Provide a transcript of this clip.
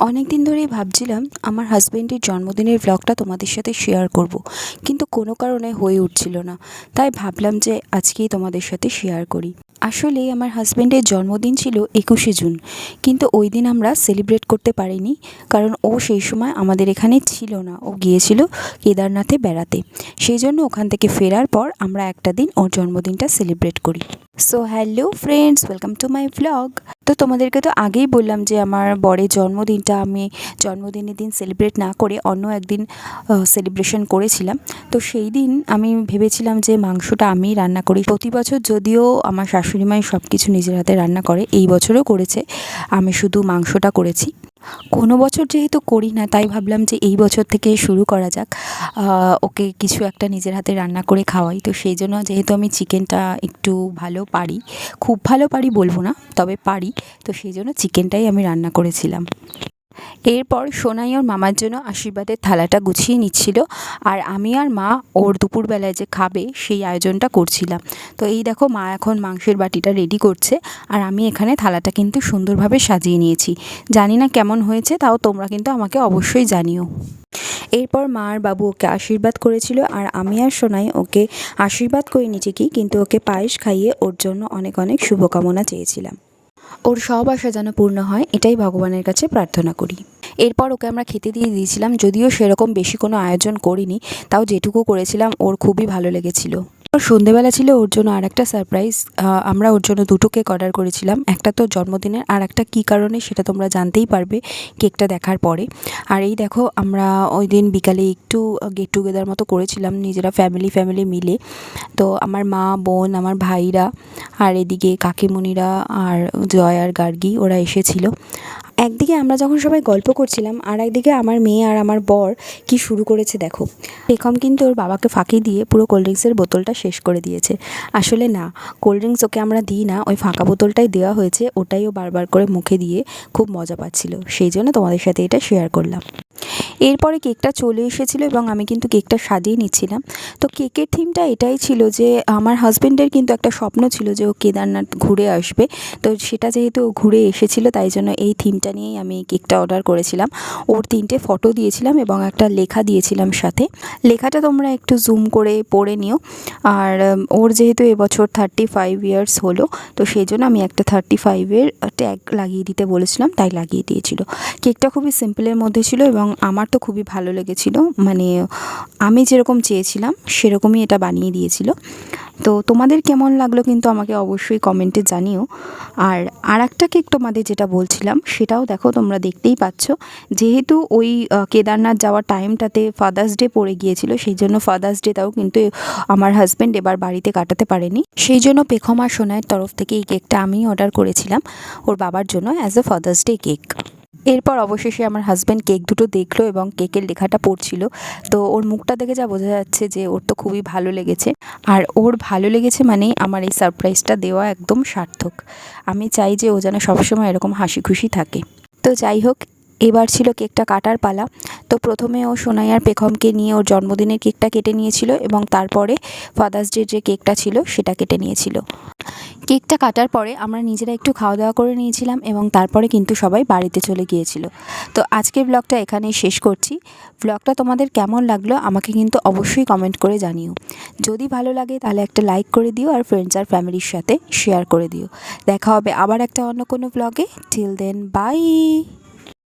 অনেক দিন ধরেই ভাবছিলাম আমার হাজব্যান্ডের জন্মদিনের ভ্লগটা তোমাদের সাথে শেয়ার করব। কিন্তু কোনো কারণে হয়ে উঠছিল না। তাই ভাবলাম যে আজকেই তোমাদের সাথে শেয়ার করি। আসলে আমার হাজব্যান্ডের জন্মদিন ছিল একুশে জুন, কিন্তু ওই দিন আমরা সেলিব্রেট করতে পারিনি, কারণ ও সেই সময় আমাদের এখানে ছিল না। ও গিয়েছিল কেদারনাথে বেড়াতে। সেই জন্য ওখান থেকে ফেরার পর আমরা একটা দিন ওর জন্মদিনটা সেলিব্রেট করি। So hello friends welcome to my vlog তো তোমাদেরকে তো আগেই বললাম যে আমার বরের জন্মদিনটা আমি জন্মদিনের দিন সেলিব্রেট না করে অন্য একদিন সেলিব্রেশন করেছিলাম। তো সেই দিন আমি ভেবেছিলাম যে মাংসটা আমি রান্না করি। প্রতি বছর যদিও আমার শাশুড়ি মাই সব কিছু নিজের হাতে রান্না করে, এই বছরও করেছে। আমি শুধু মাংসটা করেছি। কোনো বছর যেহেতু করি না, তাই ভাবলাম যে এই বছর থেকে শুরু করা যাক। ওকে কিছু একটা নিজের হাতে রান্না করে খাওয়াই। তো সেই জন্য যেহেতু আমি চিকেনটা একটু ভালো পারি, খুব ভালো পারি বলব না, তবে পারি। তো সেই জন্য চিকেনটাই আমি রান্না করেছিলাম। এরপর সোনাই ওর মামার জন্য আশীর্বাদের থালাটা গুছিয়ে নিচ্ছিল আর আমি আর মা ওর দুপুরবেলায় যে খাবে সেই আয়োজনটা করছিলাম। তো এই দেখো মা এখন মাংসের বাটিটা রেডি করছে আর আমি এখানে থালাটা কিন্তু সুন্দরভাবে সাজিয়ে নিয়েছি। জানি না কেমন হয়েছে, তাও তোমরা কিন্তু আমাকে অবশ্যই জানিও। এরপর মা আর বাবু ওকে আশীর্বাদ করেছিল আর আমি আর সোনাই ওকে আশীর্বাদ করে করিনি ঠিকই, কিন্তু ওকে পায়েস খাইয়ে ওর জন্য অনেক অনেক শুভকামনা চেয়েছিলাম। ওর সব আশা যেন পূর্ণ হয়, এটাই ভগবানের কাছে প্রার্থনা করি। এরপর ওকে আমরা খেতে দিয়ে দিয়েছিলাম, যদিও সেরকম বেশি কোনো আয়োজন করিনি, তাও যেটুকু করেছিলাম, ওর খুবই ভালো লেগেছিল। ওর সন্ধেবেলা ছিল, ওর জন্য আর একটা সারপ্রাইজ আমরা ওর জন্য দুটো কেক অর্ডার করেছিলাম, একটা তো জন্মদিনের, আর একটা কী কারণে সেটা তোমরা জানতেই পারবে কেকটা দেখার পরে। আর এই দেখো, আমরা ওই দিন বিকালে একটু গেট টুগেদার মতো করেছিলাম, নিজেরা ফ্যামিলি ফ্যামিলি মিলে। তো আমার মা, বোন, আমার ভাইরা আর এদিকে কাকিমণিরা আর জয় আর গার্গী, ওরা এসেছিল। একদিকে আমরা যখন সবাই গল্প করছিলাম, আর একদিকে আমার মেয়ে আর আমার বর কি শুরু করেছে দেখো। পেখম কিন্তু ওর বাবাকে ফাঁকি দিয়ে পুরো কোল্ড ড্রিঙ্কসের বোতলটা শেষ করে দিয়েছে। আসলে না কোল্ড ড্রিঙ্কস ওকে আমরা দিই না, ওই ফাঁকা বোতলটাই দেওয়া হয়েছে, ওটাই ও বারবার করে মুখে দিয়ে খুব মজা পাচ্ছিল। সেই জন্য তোমাদের সাথে এটা শেয়ার করলাম। এরপরে কেকটা চলে এসেছিল এবং আমি কিন্তু কেকটা সাজিয়ে নিচ্ছিলাম। তো কেকের থিমটা এটাই ছিল যে, আমার হাজব্যান্ডের কিন্তু একটা স্বপ্ন ছিল যে ও কেদারনাথ ঘুরে আসবে। তো সেটা যেহেতু ও ঘুরে এসেছিল, তাই জন্য এই থিমটা নিয়েই আমি কেকটা অর্ডার করেছিলাম। ওর তিনটে ফটো দিয়েছিলাম এবং একটা লেখা দিয়েছিলাম সাথে। লেখাটা তোমরা একটু জুম করে পড়ে নিও। আর ওর যেহেতু এবছর থার্টি ফাইভ ইয়ার্স হলো, তো সেই জন্য আমি একটা থার্টি ফাইভের ট্যাগ লাগিয়ে দিতে বলেছিলাম, তাই লাগিয়ে দিয়েছিল। কেকটা খুবই সিম্পলের মধ্যে ছিল এবং আমার তো খুবই ভালো লেগেছিল। মানে আমি যেরকম চেয়েছিলাম, সেরকমই এটা বানিয়ে দিয়েছিল। তো তোমাদের কেমন লাগল কিন্তু আমাকে অবশ্যই কমেন্টে জানিও। আর আর একটা কেক তোমাদের যেটা বলছিলাম, সেটাও দেখো তোমরা দেখতেই পাচ্ছ। যেহেতু ওই কেদারনাথ যাওয়ার টাইমটাতে ফাদার্স ডে পড়ে গিয়েছিল, সেই জন্য ফাদার্স ডেটাও কিন্তু আমার হাজব্যান্ড এবার বাড়িতে কাটাতে পারেনি। সেই জন্য পেখমা সোনার তরফ থেকে এই কেকটা আমি অর্ডার করেছিলাম, ওর বাবার জন্য as a Father's Day cake এরপর অবশেষে আমার হাজব্যান্ড কেক দুটো দেখল এবং কেকের লেখাটা পড়ছিল। তো ওর মুখটা দেখে যা বোঝা যাচ্ছে যে ওর তো খুবই ভালো লেগেছে। আর ওর ভালো লেগেছে মানেই আমার এই সারপ্রাইজটা দেওয়া একদম সার্থক। আমি চাই যে ও যেন সবসময় এরকম হাসি খুশি থাকে। তো যাই হোক, এবার ছিল কেকটা কাটার পালা। তো প্রথমে ও সোনাইয়ার পেখমকে নিয়ে ওর জন্মদিনের কেকটা কেটে নিয়েছিল এবং তারপরে ফাদার্স ডে যে কেকটা ছিল সেটা কেটে নিয়েছিল। কেকটা কাটার পরে আমরা নিজেরা একটু খাওয়া দাওয়া করে নিয়েছিলাম এবং তারপরে কিন্তু সবাই বাড়িতে চলে গিয়েছিল। তো আজকের ব্লগটা এখানেই শেষ করছি। ব্লগটা তোমাদের কেমন লাগল আমাকে কিন্তু অবশ্যই কমেন্ট করে জানিও। যদি ভালো লাগে তাহলে একটা লাইক করে দিও আর ফ্রেন্ডস আর ফ্যামিলির সাথে শেয়ার করে দিও। দেখা হবে আবার একটা অন্য কোনো ব্লগে টিল দেন বাই